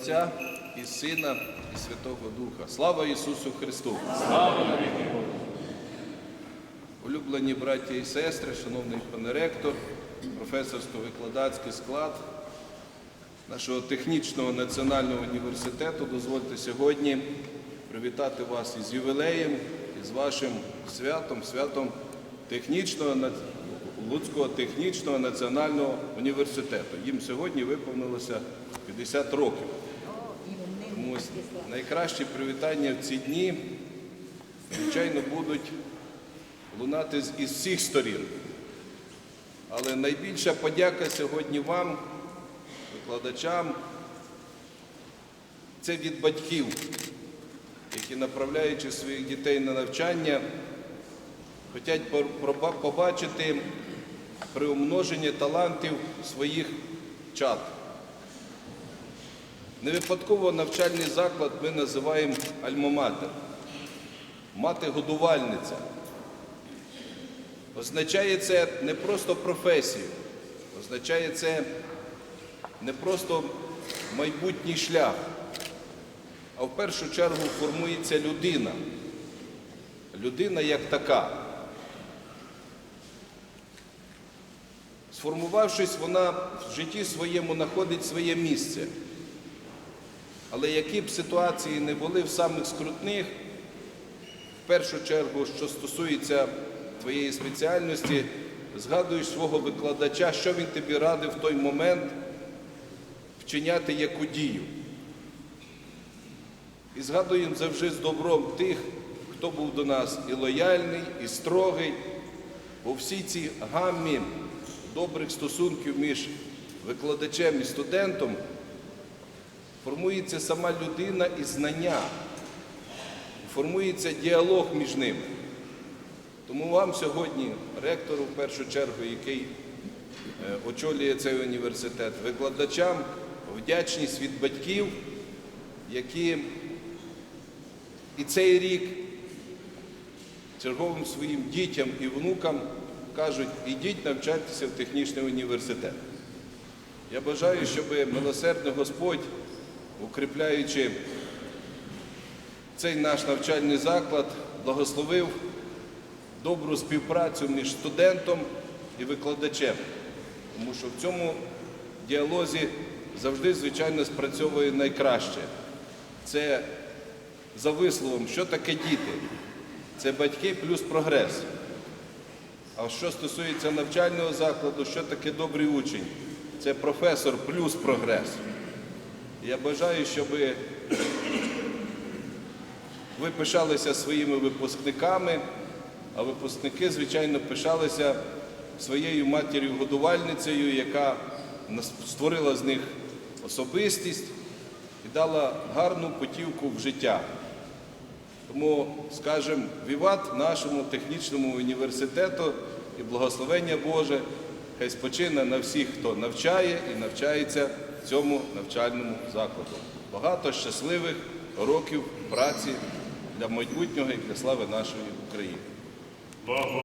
Отця і Сина, і Святого Духа. Слава Ісусу Христу! Улюблені браті і сестри, шановний пане ректор, професорсько-викладацький склад нашого технічного національного університету, дозвольте сьогодні привітати вас із ювілеєм, із вашим святом, святом технічного Луцького технічного національного університету. Їм сьогодні виповнилося 50 років. Ось найкращі привітання в ці дні, звичайно, будуть лунати з- із всіх сторін. Але найбільша подяка сьогодні вам, викладачам, це від батьків, які, направляючи своїх дітей на навчання, хочуть побачити приумноження талантів своїх чад. Не випадково навчальний заклад ми називаємо альмаматер, мати-годувальниця. Означає це не просто професію, означає це не просто майбутній шлях, а в першу чергу формується людина. Людина як така. Сформувавшись, вона в житті своєму знаходить своє місце. Але які б ситуації не були в самих скрутних, в першу чергу, що стосується твоєї спеціальності, згадуєш свого викладача, що він тобі радив в той момент вчиняти яку дію. І згадуємо завжди з добром тих, хто був до нас і лояльний, і строгий. У всій цій гаммі добрих стосунків між викладачем і студентом формується сама людина і знання, формується діалог між ними. Тому вам сьогодні, ректору в першу чергу, який е, очолює цей університет, викладачам, вдячність від батьків, які і цей рік черговим своїм дітям і внукам кажуть, ідіть навчайтеся в технічний університет. Я бажаю, щоб милосердний Господь, укріпляючи цей наш навчальний заклад, благословив добру співпрацю між студентом і викладачем. Тому що в цьому діалозі завжди, звичайно, спрацьовує найкраще. Це за висловом, що таке діти? Це батьки плюс прогрес. А що стосується навчального закладу, що таке добрий учень? Це професор плюс прогрес. Я бажаю, щоб ви пишалися своїми випускниками, а випускники, звичайно, пишалися своєю матір'ю-годувальницею, яка створила з них особистість і дала гарну путівку в життя. Тому скажемо віват нашому технічному університету і благословення Боже хай спочине на всіх, хто навчає і навчається цьому навчальному закладу. Багато щасливих років праці для майбутнього і для слави нашої України.